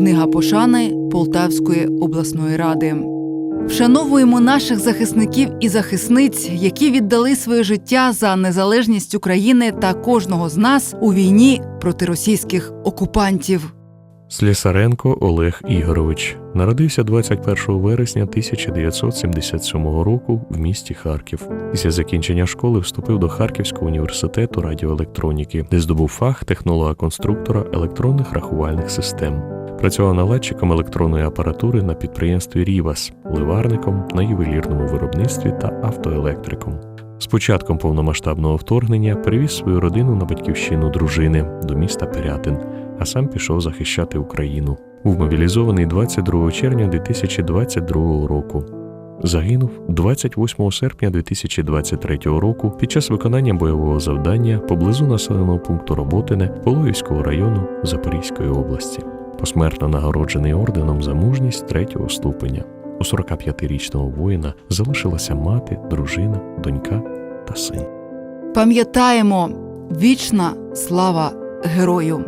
Книга пошани Полтавської обласної ради. Вшановуємо наших захисників і захисниць, які віддали своє життя за незалежність України та кожного з нас у війні проти російських окупантів. Слісаренко Олег Ігорович народився 21 вересня 1977 року в місті Харків. Після закінчення школи вступив до Харківського університету радіоелектроніки, де здобув фах технолога-конструктора електронних рахувальних систем. Працював наладчиком електронної апаратури на підприємстві Рівас, ливарником на ювелірному виробництві та автоелектриком. З початком повномасштабного вторгнення перевіз свою родину на батьківщину дружини до міста Пирятин, а сам пішов захищати Україну. Був мобілізований 22 червня 2022 року. Загинув 28 серпня 2023 року під час виконання бойового завдання поблизу населеного пункту Роботине Полоївського району Запорізької області. Посмертно нагороджений орденом за мужність третього ступеня. У 45-річного воїна залишилася мати, дружина, донька та син. Пам'ятаємо вічна слава герою.